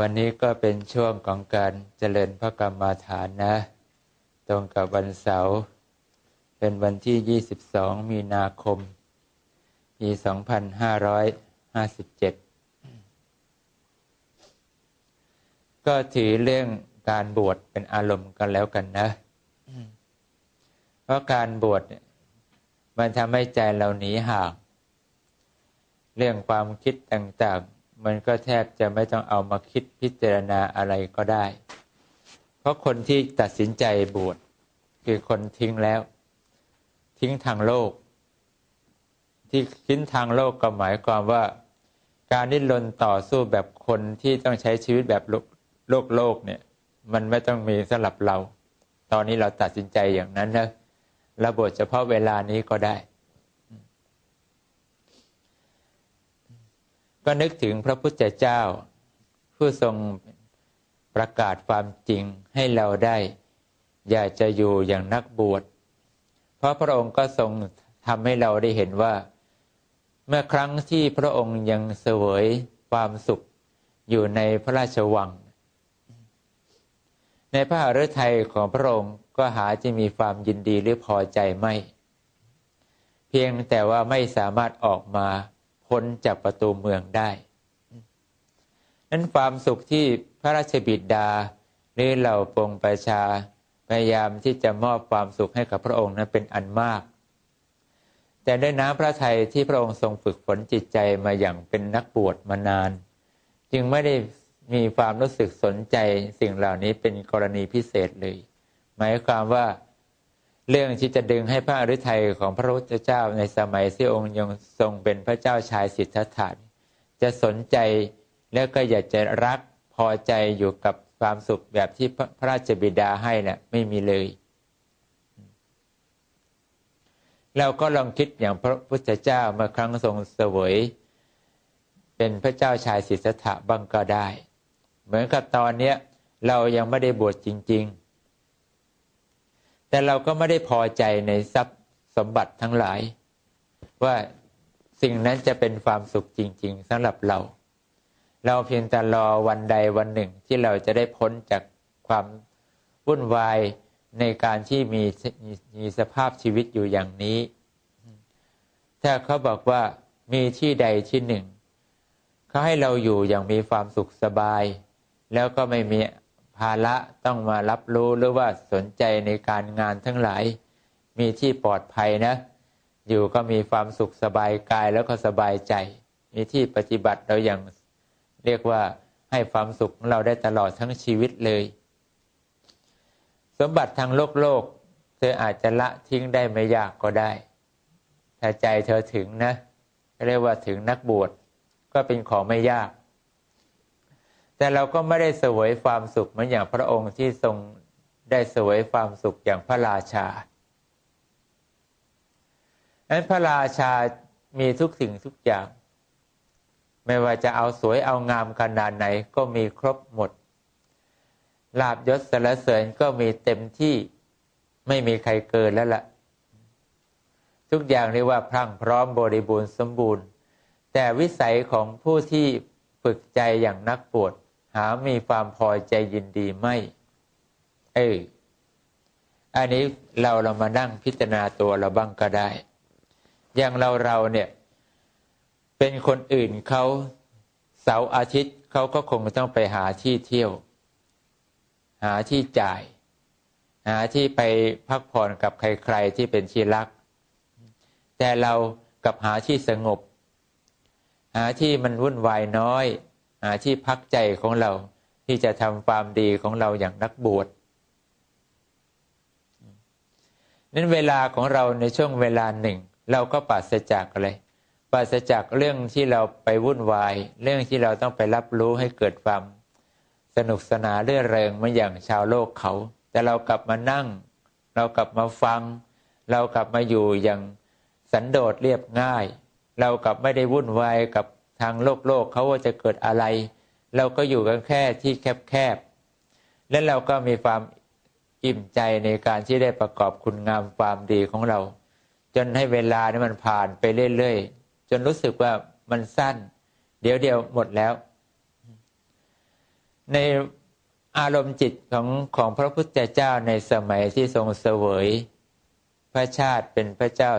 วันนี้ก็เป็นช่วงของการเจริญพระกรรมาฐานนะ ตรงกับวันเสาร์เป็นวันที่ 22 มีนาคม ปี 2557 ก็ถือเรื่องการบวชเป็นอารมณ์กันแล้วกันนะ เพราะการบวชมันทำให้ใจเราหนีห่าง เรื่องความคิดต่าง มันก็แทบจะไม่ต้องเอามาคิดพิจารณาอะไรก็ได้ เพราะคนที่ตัดสินใจบวชคือคนทิ้งแล้ว ทิ้งทางโลก ที่ทิ้งทางโลกก็หมายความว่า การดิ้นรนต่อสู้แบบคนที่ต้องใช้ชีวิตแบบโลกโลกเนี่ย มันไม่ต้องมีสำหรับเรา ตอนนี้เราตัดสินใจอย่างนั้นนะระบทเฉพาะเวลานี้ก็ได้ ก็นึกถึงพระพุทธเจ้า ผู้ทรงประกาศความจริงให้เราได้ อยากจะอยู่อย่างนักบวช เพราะพระองค์ก็ทรงทำให้เราได้เห็นว่า เมื่อครั้งที่พระองค์ยังเสวยความสุขอยู่ในพระราชวัง ในพระหฤทัยของพระองค์ก็หาจะมีความยินดีหรือพอใจไม่ เพียงแต่ว่าไม่สามารถออกมา พ้นจากประตูเมืองได้ นั้นความสุขที่พระราชบิดาหรือเหล่าปงประชาพยายามที่จะมอบความสุขให้กับพระองค์นั้นเป็นอันมาก แต่ด้วยน้ำพระทัยที่พระองค์ทรงฝึกฝนจิตใจมาอย่างเป็นนักบวชมานาน จึงไม่ได้มีความรู้สึกสนใจสิ่งเหล่านี้เป็นกรณีพิเศษเลย หมายความว่า เรื่องที่จะดึงให้พระอริทัยของพระพุทธเจ้าในสมัยที่องค์ยังทรงเป็นพระเจ้าชายสิทธัตถะจะสนใจแล้วก็อยากจะรักพอใจอยู่กับความสุขแบบที่พระราชบิดาให้นะ่ะไม่มีเลย เราก็ลองคิดอย่างพระพุทธเจ้าเมื่อครั้งทรงเสวย เป็นพระเจ้าชายสิทธัตถะบ้างก็ได้ เหมือนกับตอนนี้เรายังไม่ได้บวชจริง ๆ แต่เราก็ไม่ได้พอใจในทรัพย์สมบัติทั้งหลาย ว่าสิ่งนั้นจะเป็นความสุขจริง ๆสำหรับเรา เราเพียงแต่รอวันใดวันหนึ่งที่เราจะได้พ้นจากความวุ่นวายในการที่มีมีสภาพชีวิตอยู่อย่างนี้ ถ้าเขาบอกว่ามีที่ใดที่หนึ่ง เขาให้เราอยู่อย่างมีความสุขสบาย แล้วก็ไม่มีาระต้องมารับรู้หรือว่าสนใจในการงานทั้งหลาย มีที่ปลอดภัยนะ อยู่ก็มีความสุขสบายกายแล้วก็สบายใจ มีที่ปฏิบัติเราอย่างเรียกว่าให้ความสุขของเราได้ตลอดทั้งชีวิตเลย สมบัติทางโลกโลก เธออาจจะละทิ้งได้ไม่ยากก็ได้ ถ้าใจเธอถึงนะเรียกว่าถึงนักบวชก็เป็นของไม่ยาก แต่เราก็ไม่ได้เสวยความสุขเหมือนอย่างพระองค์ที่ทรงได้เสวยความสุขอย่างพระราชาดังนั้นพระราชามีทุกสิ่งทุกอย่าง ไม่ว่าจะเอาสวยเอางามขนาดไหนก็มีครบหมด ลาบยศสรรเสริญก็มีเต็มที่ไม่มีใครเกินแล้วละ่ะ ทุกอย่างเรียกว่าพรั่งพร้อมบริบูรณ์สมบูรณ์ แต่วิสัยของผู้ที่ฝึกใจอย่างนักปวด หามีความพอใจยินดีไม่ เอออันนี้เราเรามานั่งพิจารณาตัวเราบ้างก็ได้ อย่างเราเราเนี่ย เป็นคนอื่นเขาเสาร์อาทิตย์เขาก็คงต้องไปหาที่เที่ยว หาที่จ่าย หาที่ไปพักผ่อนกับใครๆที่เป็นที่รัก แต่เรากับหาที่สงบ หาที่มันวุ่นวายน้อย หาที่พักใจของเราที่จะทำความดีของเราอย่างนักบวชนั้นเวลาของเราในช่วงเวลาหนึ่ง เราก็ปราศจากอะไรปราศจากเรื่องที่เราไปวุ่นวาย เรื่องที่เราต้องไปรับรู้ให้เกิดความสนุกสนานเรื่อเริงเหมือนอย่างชาวโลกเขา แต่เรากลับมานั่ง เรากลับมาฟัง เรากลับมาอยู่อย่างสันโดษเรียบง่าย เรากลับไม่ได้วุ่นวายกับ ทางโลกโลกเขาว่าจะเกิดอะไร เราก็อยู่กันแค่ที่แคบๆและเราก็มีความอิ่มใจในการที่ได้ประกอบคุณงามความดีของเรา จนให้เวลานี่มันผ่านไปเรื่อยๆจนรู้สึกว่ามันสั้น เดี๋ยวเดียวหมดแล้ว ในอารมณ์จิตของของพระพุทธเจ้าในสมัยที่ทรงเสวย พระชาติเป็นพระเจ้า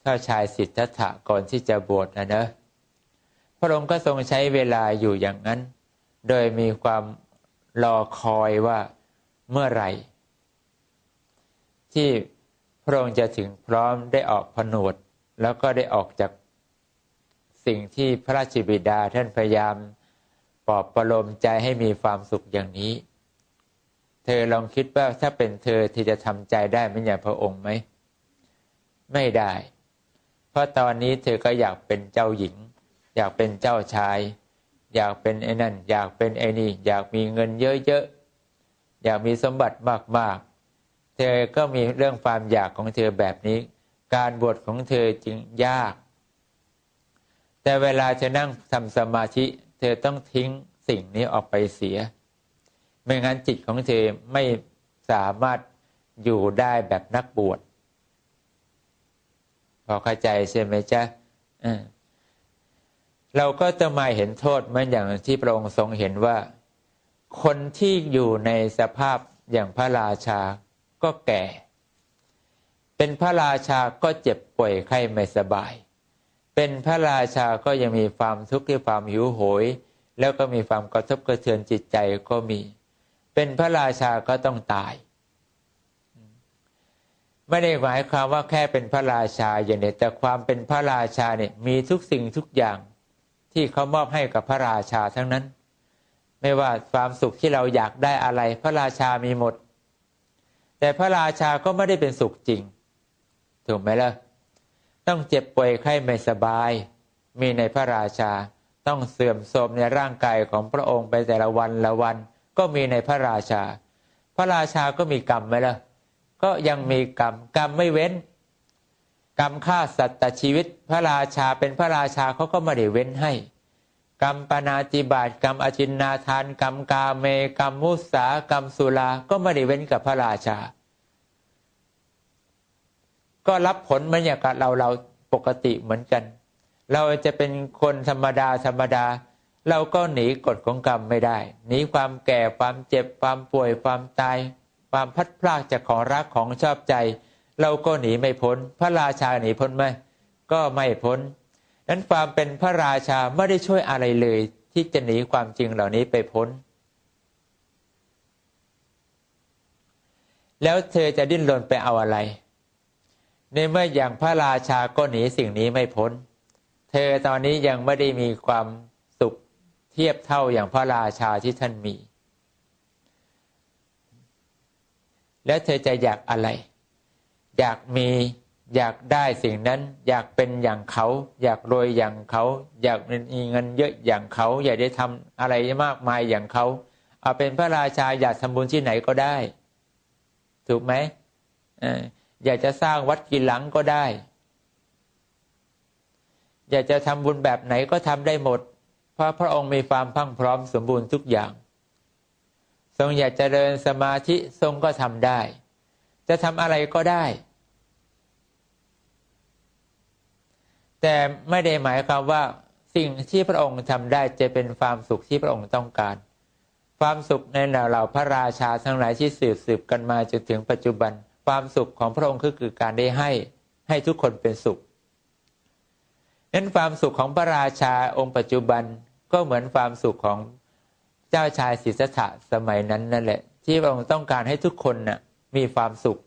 เจ้าชายสิทธัตถะก่อนที่จะบวชนะเนอะ พระองค์ก็ทรงใช้เวลาอยู่อย่างนั้น โดยมีความรอคอยว่าเมื่อไหร่ ที่พระองค์จะถึงพร้อมได้ออกผนวด แล้วก็ได้ออกจากสิ่งที่พระราชบิดาท่านพยายามปลอบประโลมใจให้มีความสุขอย่างนี้ เธอลองคิดว่าถ้าเป็นเธอที่จะทำใจได้ไม่อย่างพระองค์ไหม ไม่ได้ เพราะตอนนี้เธอก็อยากเป็นเจ้าหญิง อยากเป็นเจ้าชาย อยากเป็นไอ้นั่น อยากเป็นไอ้นี่ อยากมีเงินเยอะๆ อยากมีสมบัติมากๆ เธอก็มีเรื่องความอยากของเธอแบบนี้ การบวชของเธอจึงยาก แต่เวลาจะนั่งทำสมาธิ เธอต้องทิ้งสิ่งนี้ออกไปเสีย ไม่งั้นจิตของเธอไม่สามารถอยู่ได้แบบนักบวชพอเข้าใจใช่ไหมจ๊ะ เราก็จะมาเห็นโทษเหมือนอย่างที่พระองค์ทรงเห็นว่า คนที่อยู่ในสภาพอย่างพระราชาก็แก่ เป็นพระราชาก็เจ็บป่วยไข้ไม่สบาย เป็นพระราชาก็ยังมีความทุกข์ที่ความหิวโหย แล้วก็มีความกระทบกระเทือนจิตใจก็มี เป็นพระราชาก็ต้องตาย ไม่ได้หมายความว่าแค่เป็นพระราชาอย่างเดียวแต่ความเป็นพระราชาเนี่ยมีทุกสิ่งทุกอย่าง ที่เขามอบให้กับพระราชาทั้งนั้น ไม่ว่าความสุขที่เราอยากได้อะไร พระราชามีหมด แต่พระราชาก็ไม่ได้เป็นสุขจริง ถูกไหมล่ะ ต้องเจ็บป่วยไข้ไม่สบาย มีในพระราชาต้องเสื่อมโทรมในร่างกายของพระองค์ไปแต่ละวันละวัน ก็มีในพระราชา พระราชาก็มีกรรมไหมล่ะ ก็ยังมีกรรมกรรมไม่เว้น กรรมฆ่าสัตว์ตชีวิตพระราชาเป็นพระราชาเขาก็ไม่ได้เว้นให้ กรรมปนาจิบาตกรรมอจินนาทาน กรรมกาเมกรรมมุสากรรมสุราก็ไม่ได้เว้นกับพระราชา ก็รับผลเหมือนอย่างกับเราเราปกติเหมือนกัน เราจะเป็นคนธรรมดาธรรมดา เราก็หนีกฎของกรรมไม่ได้หนีความแก่ความเจ็บความป่วยความตาย ความพัดพลากจากของรักของชอบใจ เราก็หนีไม่พ้น พระราชาหนีพ้นไหมก็ไม่พ้นนั้นความเป็นพระราชาไม่ได้ช่วยอะไรเลย ที่จะหนีความจริงเหล่านี้ไปพ้น แล้วเธอจะดิ้นรนไปเอาอะไร ในเมื่ออย่างพระราชาก็หนีสิ่งนี้ไม่พ้น เธอตอนนี้ยังไม่ได้มีความสุขเทียบเท่าอย่างพระราชาที่ท่านมี แล้วเธอจะอยากอะไร อยากมีอยากได้สิ่งนั้น อยากเป็นอย่างเขา อยากรวยอย่างเขา อยากมีเงินเยอะอย่างเขา อยากได้ทำอะไรมากมายอย่างเขาเอาเป็นพระราชาอยากทำบุญที่ไหนก็ได้ ถูกไหมอยากจะสร้างวัดกี่หลังก็ได้ อยากจะทำบุญแบบไหนก็ทำได้หมด เพราะพระองค์มีความพังพร้อมสมบูรณ์ทุกอย่าง ทรงอยากจะเดินสมาธิทรงก็ทำได้ จะทำอะไรก็ได้ แต่ไม่ได้หมายความว่าสิ่งที่พระองค์ทำได้จะเป็นความสุขที่พระองค์ต้องการ ความสุขในเหล่าพระราชาทั้งหลายที่สืบสืบกันมาจนถึงปัจจุบัน ความสุขของพระองค์ก็คือการได้ให้ให้ทุกคนเป็นสุขนั้นความสุขของพระราชาองค์ปัจจุบันก็เหมือนความสุขของเจ้าชายสิทธัตถะสมัยนั้นนั่นแหละ ที่พระองค์ต้องการให้ทุกคนนะ่ะมีความสุข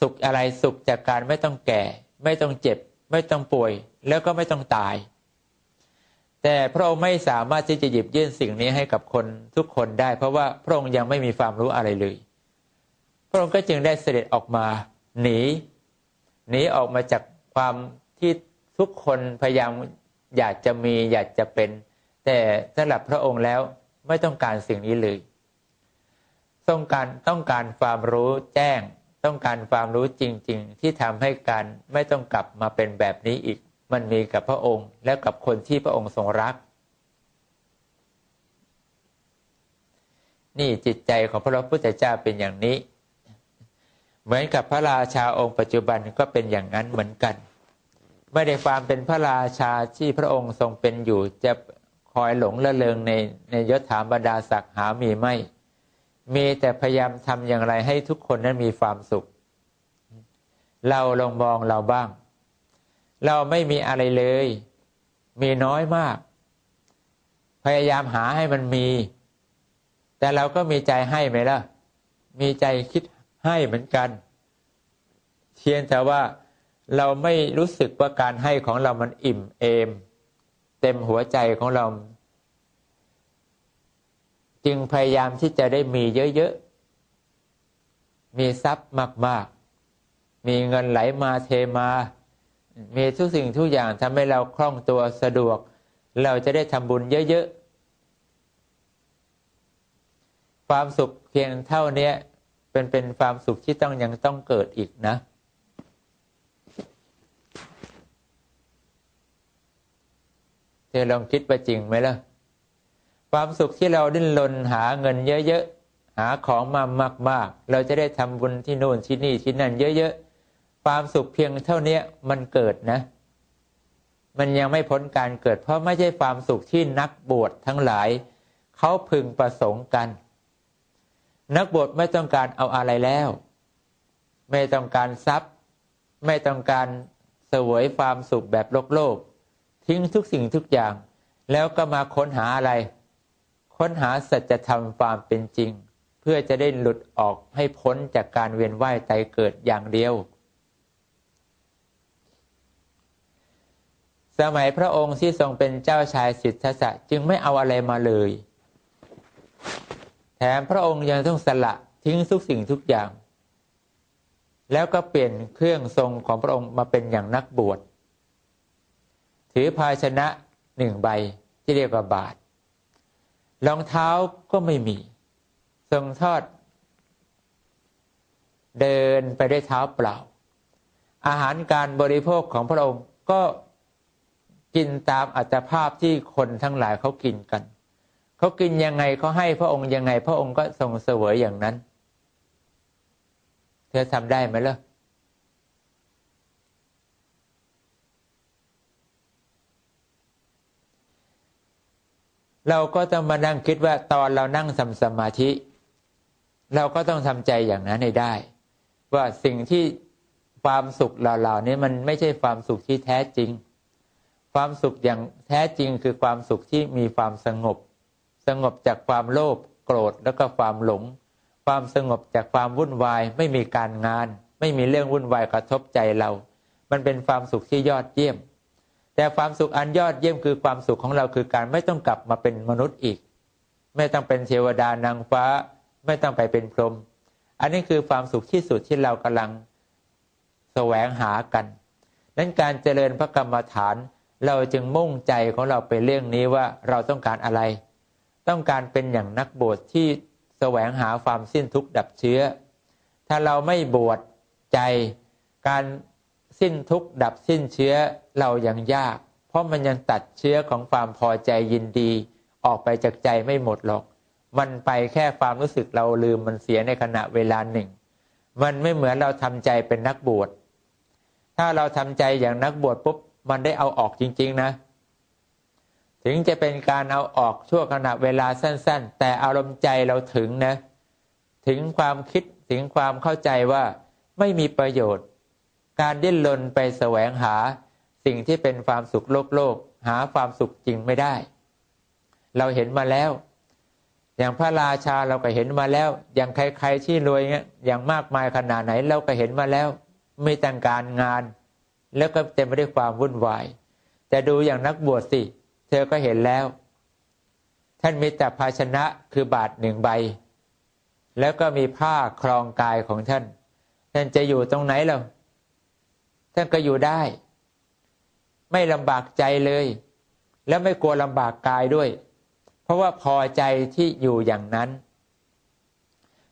สุขอะไรสุขจากการไม่ต้องแก่ ไม่ต้องเจ็บ ไม่ต้องป่วย แล้วก็ไม่ต้องตาย แต่พระองค์ไม่สามารถที่จะหยิบยื่นสิ่งนี้ให้กับคนทุกคนได้ เพราะว่าพระองค์ยังไม่มีความรู้อะไรเลย พระองค์ก็จึงได้เสด็จออกมาหนีหนีออกมาจากความที่ทุกคนพยายามอยากจะมีอยากจะเป็น แต่สำหรับพระองค์แล้วไม่ต้องการสิ่งนี้เลย ต้องการต้องการความรู้แจ้ง ต้องการความรู้จริง ๆ ที่ทำให้การไม่ต้องกลับมาเป็นแบบนี้อีก มันมีกับพระองค์และกับคนที่พระองค์ทรงรัก นี่จิตใจของพระพุทธเจ้าเป็นอย่างนี้ เหมือนกับพระราชาองค์ปัจจุบันก็เป็นอย่างนั้นเหมือนกัน ไม่ได้ความเป็นพระราชาที่พระองค์ทรงเป็นอยู่จะคอยหลงละเลงในในยศถาบรรดาศักดิ์หามีไม่ มีแต่พยายามทำอย่างไรให้ทุกคนนั้นมีความสุข เราลองมองเราบ้าง เราไม่มีอะไรเลย มีน้อยมาก พยายามหาให้มันมี แต่เราก็มีใจให้ไหมล่ะ มีใจคิดให้เหมือนกันเทียนแต่ว่าเราไม่รู้สึกว่าการให้ของเรามันอิ่มเอม เต็มหัวใจของเรา จึงพยายามที่จะได้มีเยอะๆ มีทรัพย์มากๆ มีเงินไหลมาเทมา มีทุกสิ่งทุกอย่างทำให้เราคล่องตัวสะดวก เราจะได้ทำบุญเยอะๆ ความสุขเพียงเท่านี้เป็นเป็นความสุขที่ต้องยังต้องเกิดอีกนะ เธอลองคิดว่าจริงไหมล่ะ ความสุขที่เราดิ้นรนหาเงินเยอะๆ หาของมามากๆ เราจะได้ทำบุญที่โน่นที่นี่ที่นั่นเยอะๆ ความสุขเพียงเท่านี้มันเกิดนะ มันยังไม่พ้นการเกิด เพราะไม่ใช่ความสุขที่นักบวชทั้งหลาย เขาพึงประสงค์กัน นักบวชไม่ต้องการเอาอะไรแล้ว ไม่ต้องการทรัพย์ ไม่ต้องการเสวยความสุขแบบโลกโลก ทิ้งทุกสิ่งทุกอย่าง แล้วก็มาค้นหาอะไร ค้นหาสัจธรรมความเป็นจริง เพื่อจะได้หลุดออกให้พ้นจากการเวียนว่ายตายเกิดอย่างเดียว สมัยพระองค์ที่ทรงเป็นเจ้าชายสิทธัตถะจึงไม่เอาอะไรมาเลย แถมพระองค์ยังต้องสละทิ้งทุกสิ่งทุกอย่าง แล้วก็เปลี่ยนเครื่องทรงของพระองค์มาเป็นอย่างนักบวช ถือภาชนะหนึ่งใบที่เรียกว่าบาทรองเท้าก็ไม่มี ทรงทอด เดินไปด้วยเท้าเปล่า อาหารการบริโภคของพระองค์ก็ กินตามอัตภาพที่คนทั้งหลายเขากินกันเขากินยังไงเขาให้พระองค์ยังไง พระองค์ก็ทรงเสวยอย่างนั้น เธอทำได้ไหมล่ะเราก็ต้องมานั่งคิดว่าตอนเรานั่งทำสมาธิ เราก็ต้องทำใจอย่างนั้นให้ได้ ว่าสิ่งที่ความสุขเหล่านี้มันไม่ใช่ความสุขที่แท้จริง ความสุขอย่างแท้จริงคือความสุขที่มีความสงบ สงบจากความโลภโกรธแล้วก็ความหลง ความสงบจากความวุ่นวาย ไม่มีการงาน ไม่มีเรื่องวุ่นวายกระทบใจเรา มันเป็นความสุขที่ยอดเยี่ยม แต่ความสุขอันยอดเยี่ยมคือความสุขของเราคือการไม่ต้องกลับมาเป็นมนุษย์อีก ไม่ต้องเป็นเทวดานางฟ้า ไม่ต้องไปเป็นพรหมอันนี้คือความสุขที่สุดที่เรากำลังแสวงหากัน นั้นการเจริญพระกรรมฐาน เราจึงมุ่งใจของเราไปเรื่องนี้ว่าเราต้องการอะไร ต้องการเป็นอย่างนักบวชที่แสวงหาความสิ้นทุกข์ดับเชื้อ ถ้าเราไม่บวชใจ การสิ้นทุกข์ดับสิ้นเชื้อเรายังยาก เพราะมันยังตัดเชื้อของความพอใจยินดี ออกไปจากใจไม่หมดหรอก มันไปแค่ความรู้สึกเราลืมมันเสียในขณะเวลาหนึ่ง มันไม่เหมือนเราทำใจเป็นนักบวช ถ้าเราทำใจอย่างนักบวชปุ๊บ มันได้เอาออกจริง ๆ นะ ถึงจะเป็นการเอาออกชั่วขณะเวลาสั้น ๆ แต่อารมณ์ใจเราถึงนะ ถึงความคิดถึงความเข้าใจว่าไม่มีประโยชน์ การดิ้นรนไปแสวงหาสิ่งที่เป็นความสุขโลกโลก หาความสุขจริงไม่ได้ เราเห็นมาแล้ว อย่างพระราชาเราก็เห็นมาแล้ว อย่างใครๆที่รวยเงี้ยอย่างมากมายขนาดไหนเราก็เห็นมาแล้ว ไม่ต่างการงาน แล้วก็เต็มไปด้วยความวุ่นวาย แต่ดูอย่างนักบวชสิ เธอก็เห็นแล้ว ท่านมีแต่ภาชนะคือบาทหนึ่งใบ แล้วก็มีผ้าครองกายของท่าน ท่านจะอยู่ตรงไหนเราท่านก็อยู่ได้ ไม่ลำบากใจเลย แล้วไม่กลัวลำบากกายด้วย เพราะว่าพอใจที่อยู่อย่างนั้น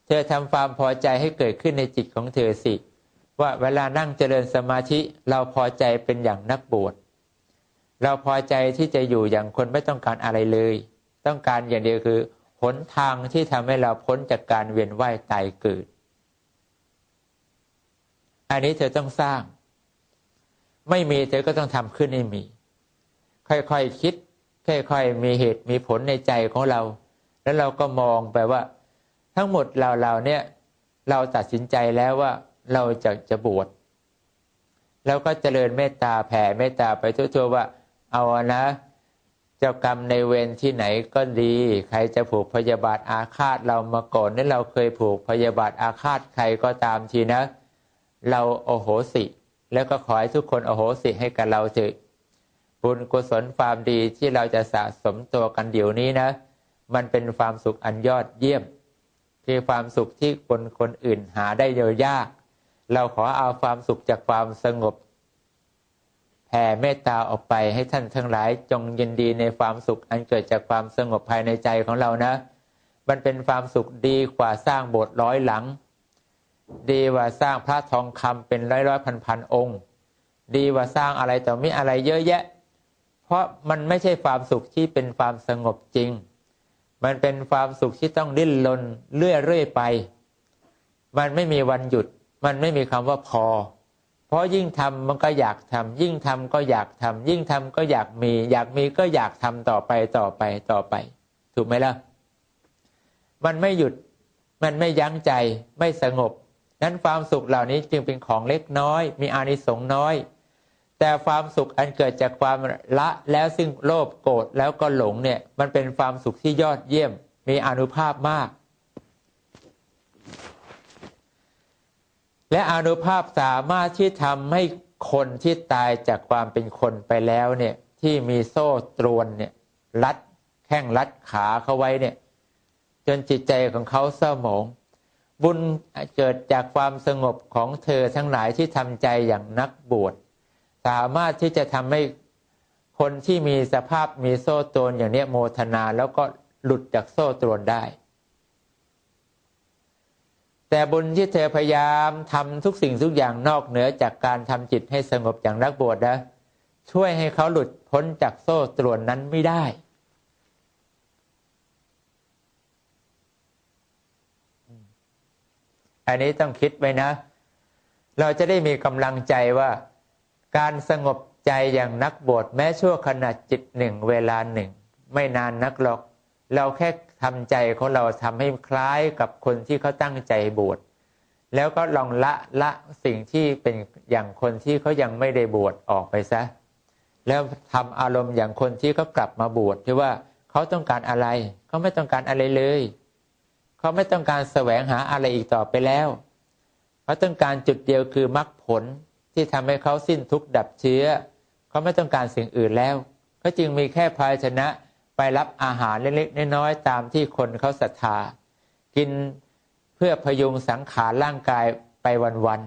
เธอทำความพอใจให้เกิดขึ้นในจิตของเธอสิ ว่าเวลานั่งเจริญสมาธิเราพอใจเป็นอย่างนักบวชเราพอใจที่จะอยู่อย่างคนไม่ต้องการอะไรเลย ต้องการอย่างเดียวคือหนทางที่ทำให้เราพ้นจากการเวียนว่ายตายเกิด อันนี้เธอต้องสร้าง ไม่มีเธอก็ต้องทำขึ้นให้มี ค่อยๆคคิด ค่อยๆ มีเหตุมีผลในใจของเรา แล้วเราก็มองไปว่า ทั้งหมดเราเราเนี่ย เราตัดสินใจแล้วว่า เราจะจะบวชแล้วก็เจริญเมตตาแผ่เมตตาไปทั่วๆว่า เอานะ เจ้ากรรมในเวรที่ไหนก็ดี ใครจะผูกพยาบาทอาฆาตเรามาก่อนนี่เราเคยผูกพยาบาทอาฆาตใครก็ตามทีนะ เราโอโหสิ แล้วก็ขอให้ทุกคนโอโหสิให้กับเราเถอะบุญกุศลความดีที่เราจะสะสมตัวกันเดี๋ยวนี้นะ มันเป็นความสุขอันยอดเยี่ยม คือความสุขที่คนคนอื่นหาได้เยอะยาก เราขอเอาความสุขจากความสงบแผ่เมตตาออกไปให้ท่านทั้งหลายจงยินดีในความสุขอันเกิดจากความสงบภายในใจของเรานะ มันเป็นความสุขดีกว่าสร้างโบสถ์ร้อยหลัง ดีกว่าสร้างพระทองคำเป็นร้อยร้อยพันพันองค์ ดีกว่าสร้างอะไรต่อมีอะไรเยอะแยะ เพราะมันไม่ใช่ความสุขที่เป็นความสงบจริง มันเป็นความสุขที่ต้องดิ้นรนเรื่อยๆไป มันไม่มีวันหยุด มันไม่มีคำว่าพอ เพราะยิ่งทำมันก็อยากทำยิ่งทำก็อยากทำยิ่งทำก็อยากมี อยากมีก็อยากทำต่อไปต่อไปต่อไป ถูกไหมล่ะ มันไม่หยุดมันไม่ยั้งใจไม่สงบ นั้นความสุขเหล่านี้จึงเป็นของเล็กน้อย มีอานิสงส์น้อย แต่ความสุขอันเกิดจากความละแล้วซึ่งโลภโกรธแล้วก็หลงเนี่ย มันเป็นความสุขที่ยอดเยี่ยม มีอนุภาพมาก และอนุภาพสามารถที่ทำให้คนที่ตายจากความเป็นคนไปแล้วเนี่ยที่มีโซ่ตรวนเนี่ยรัดแข้งรัดขาเขาไว้เนี่ย จนจิตใจของเขาเศร้าหมอง บุญเกิดจากความสงบของเธอทั้งหลายที่ทำใจอย่างนักบวชสามารถที่จะทำให้คนที่มีสภาพมีโซ่ตรวนอย่างนี้โมทนาแล้วก็หลุดจากโซ่ตรวนได้ แต่บุญที่เธอพยายามทำทุกสิ่งทุกอย่างนอกเหนือจากการทำจิตให้สงบอย่างนักบวชนะช่วยให้เขาหลุดพ้นจากโซ่ตรวนนั้นไม่ได้ อันนี้ต้องคิดไว้นะ เราจะได้มีกำลังใจว่า การสงบใจอย่างนักบวชแม้ชั่วขณะจิตหนึ่งเวลาหนึ่ง ไม่นานนักหรอก เราแค่ ทำใจของเราทำให้คล้ายกับคนที่เขาตั้งใจบวชแล้วก็ลองละละสิ่งที่เป็นอย่างคนที่เขายังไม่ได้บวชออกไปซะ แล้วทำอารมณ์อย่างคนที่เขากลับมาบวชที่ว่าเขาต้องการอะไรเขาไม่ต้องการอะไรเลยเขาไม่ต้องการแสวงหาอะไรอีกต่อไปแล้วเขาต้องการจุดเดียวคือมรรคผลที่ทำให้เขาสิ้นทุกข์ดับเชื้อเขาไม่ต้องการสิ่งอื่นแล้ว ก็จึงมีแค่ภาชนะ ไปรับอาหารเล็กๆน้อยๆตามที่คนเขาศรัทธา กินเพื่อพยุงสังขารร่างกายไปวัน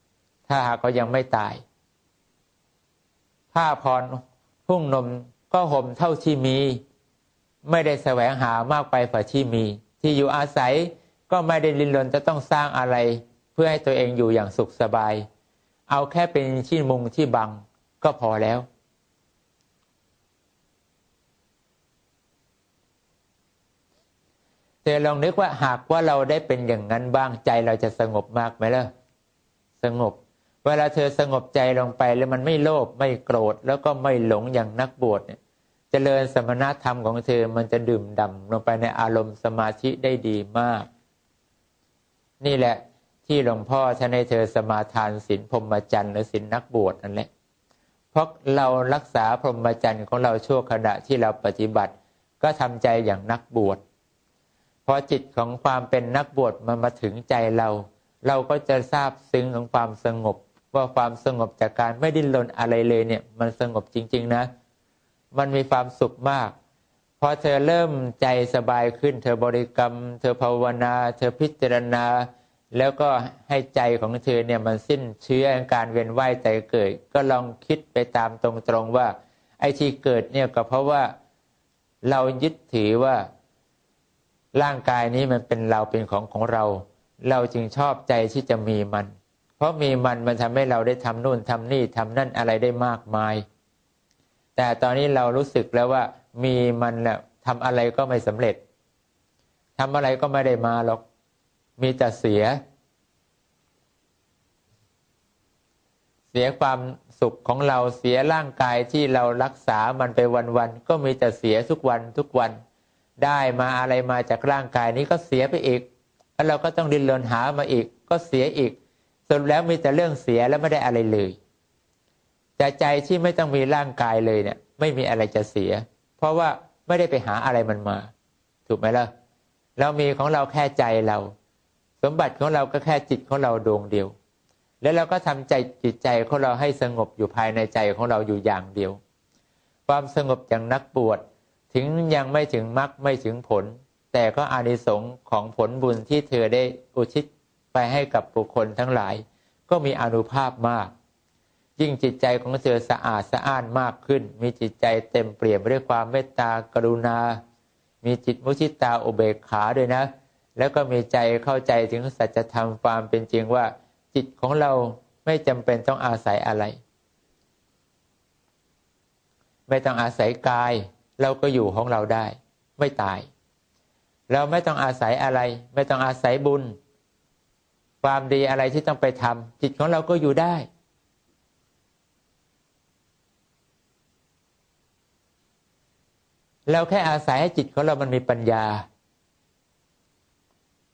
ๆถ้าหากเขายังไม่ตาย ผ้าพรพุ่งนมก็ห่มเท่าที่มี ไม่ได้แสวงหามากไปกว่าที่มี ที่อยู่อาศัยก็ไม่ได้ลินรนจะต้องสร้างอะไร เพื่อให้ตัวเองอยู่อย่างสุขสบาย เอาแค่เป็นที่มุงที่บังก็พอแล้ว ธอลองนึกว่าหากว่าเราได้เป็นอย่างนั้นบ้างใจเราจะสงบมากไหมล่ะสงบ เวลาเธอสงบใจลงไปแล้วมันไม่โลภไม่โกรธแล้วก็ไม่หลงอย่างนักบวชเนี่ยจเจริญสมณธรรมของเธอมันจะดื่มด่ำลงไปในอารมณ์สมาธิได้ดีมาก นี่แหละที่หลวงพ่อท่านให้เธอสมาทานศีลพรหมจรรย์หรือศีลนักบวชนั่นแหละเพราะเรารักษาพรหมจรรย์ของเราชั่วขณะที่เราปฏิบัติ ก็ทำใจอย่างนักบวช พอจิตของความเป็นนักบวชมันมาถึงใจเรา เราก็จะทราบซึ้งของความสงบ ว่าความสงบจากการไม่ดิ้นรนอะไรเลยเนี่ย มันสงบจริง ๆ นะ มันมีความสุขมาก พอเธอเริ่มใจสบายขึ้น เธอบริกรรม เธอภาวนา เธอพิจารณา แล้วก็ให้ใจของเธอเนี่ยมันสิ้นเชื้อการเวียนว่ายใจเกิด ก็ลองคิดไปตามตรงๆว่า ไอ้ที่เกิดเนี่ยก็เพราะว่าเรายึดถือว่า ร่างกายนี้มันเป็นเราเป็นของของเรา เราจึงชอบใจที่จะมีมัน เพราะมีมันมันทำให้เราได้ทำนู่นทำนี่ทำนั่นอะไรได้มากมาย แต่ตอนนี้เรารู้สึกแล้วว่า มีมันแหละทำอะไรก็ไม่สำเร็จทำอะไรก็ไม่ได้มาหรอก มีแต่เสีย เสียความสุขของเราเสียร่างกายที่เรารักษามันไปวันๆก็มีแต่เสียทุกวันทุกวัน ได้มาอะไรมาจากร่างกายนี้ก็เสียไปอีก แล้วเราก็ต้องดิ้นรนหามาอีก ก็เสียอีกสรุปแล้วมีแต่เรื่องเสียแล้วไม่ได้อะไรเลยแต่ใจที่ไม่ต้องมีร่างกายเลยเนี่ย ไม่มีอะไรจะเสีย เพราะว่าไม่ได้ไปหาอะไรมันมา ถูกไหมล่ะเรามีของเราแค่ใจเรา สมบัติของเราก็แค่จิตของเราดวงเดียว แล้วเราก็ทำใจจิตใจของเราให้สงบอยู่ภายในใจของเราอยู่อย่างเดียว ความสงบอย่างนักบวช ถึงยังไม่ถึงมรรคไม่ถึงผล แต่ก็อานิสงส์ของผลบุญที่เธอได้อุทิศไปให้กับบุคคลทั้งหลาย ก็มีอนุภาพมาก ยิ่งจิตใจของเธอสะอาดสะอ้านมากขึ้น มีจิตใจเต็มเปี่ยมด้วยความเมตตากรุณา มีจิตมุชิตาอุเบกขาด้วยนะ แล้วก็มีใจเข้าใจถึงสัจธรรมความเป็นจริงว่า จิตของเราไม่จำเป็นต้องอาศัยอะไร ไม่ต้องอาศัยกาย เราก็อยู่ของเราได้ ไม่ตาย เราไม่ต้องอาศัยอะไร ไม่ต้องอาศัยบุญ ความดีอะไรที่ต้องไปทำจิตของเราก็อยู่ได้ เราแค่อาศัยให้จิตของเรามันมีปัญญา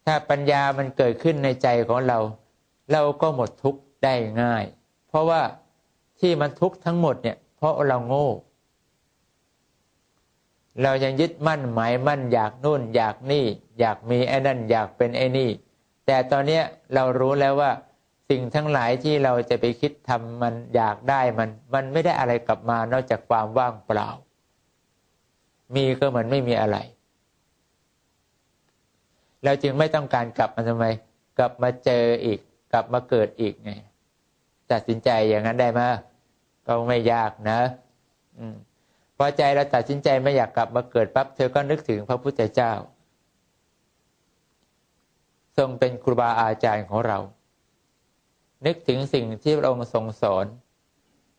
ถ้าปัญญามันเกิดขึ้นในใจของเรา เราก็หมดทุกข์ได้ง่าย เพราะว่าที่มันทุกข์ทั้งหมดเนี่ย เพราะเราโง่ เรายังยึดมั่นหมายมั่นอยากนู่นอยากนี่ อยากมีไอ้นั่นอยากเป็นไอ้นี่ แต่ตอนนี้เรารู้แล้วว่า สิ่งทั้งหลายที่เราจะไปคิดทำมันอยากได้มัน มันไม่ได้อะไรกลับมานอกจากความว่างเปล่า มีก็เหมือนไม่มีอะไร เราจึงไม่ต้องการกลับมาทำไม กลับมาเจออีก กลับมาเกิดอีกไงตัดสินใจอย่างนั้นได้ไหมก็ไม่ยากนะ อืม อใจเราตัดสินใจไม่อยากกลับมาเกิดปั๊บเธอก็นึกถึงพระพุทธเจ้า ทรงเป็นครูบาอาจารย์ของเรา นึกถึงสิ่งที่พระองค์ทรงสอน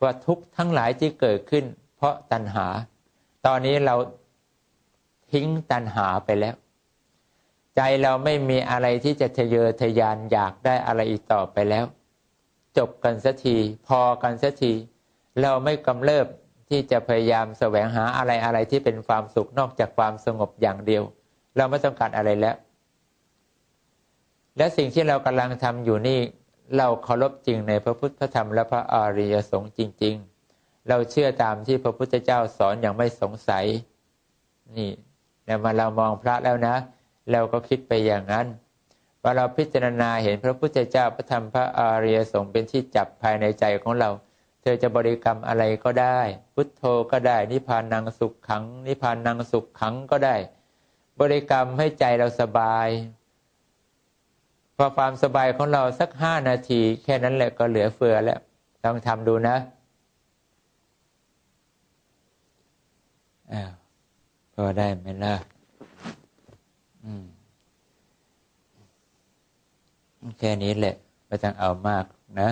ว่าทุกทั้งหลายที่เกิดขึ้น เพราะตัณหา ตอนนี้เราทิ้งตัณหาไปแล้ว ใจเราไม่มีอะไรที่จะทะเยอทะยานอยากได้อะไรอีกต่อไปแล้ว จบกันสักที พอกันสักที เราไม่กำเริบ ที่จะพยายามแสวงหาอะไรอะไรที่เป็นความสุขนอกจากความสงบอย่างเดียว เราไม่ต้องการอะไรแล้ว และสิ่งที่เรากำลังทำอยู่นี่ เราเคารพจริงในพระพุทธพระธรรมและพระอริยสงฆ์จริง ๆ เราเชื่อตามที่พระพุทธเจ้าสอนอย่างไม่สงสัย นี่แล้วมาเรามองพระแล้วนะ เราก็คิดไปอย่างนั้นพอเราพิจารณาเห็นพระพุทธเจ้าพระธรรมพระอริยสงฆ์เป็นที่จับภายในใจของเรา เธอจะบริกรรมอะไรก็ได้ พุทโธก็ได้ นิพพานังสุขขัง นิพพานังสุขขังก็ได้ บริกรรมให้ใจเราสบาย พอความสบายของเราสักห้านาที แค่นั้นแหละก็เหลือเฟือแล้วต้องทำดูนะอ้าวพอได้ไหมล่ะอืมแค่นี้แหละไม่ต้องเอามากนะ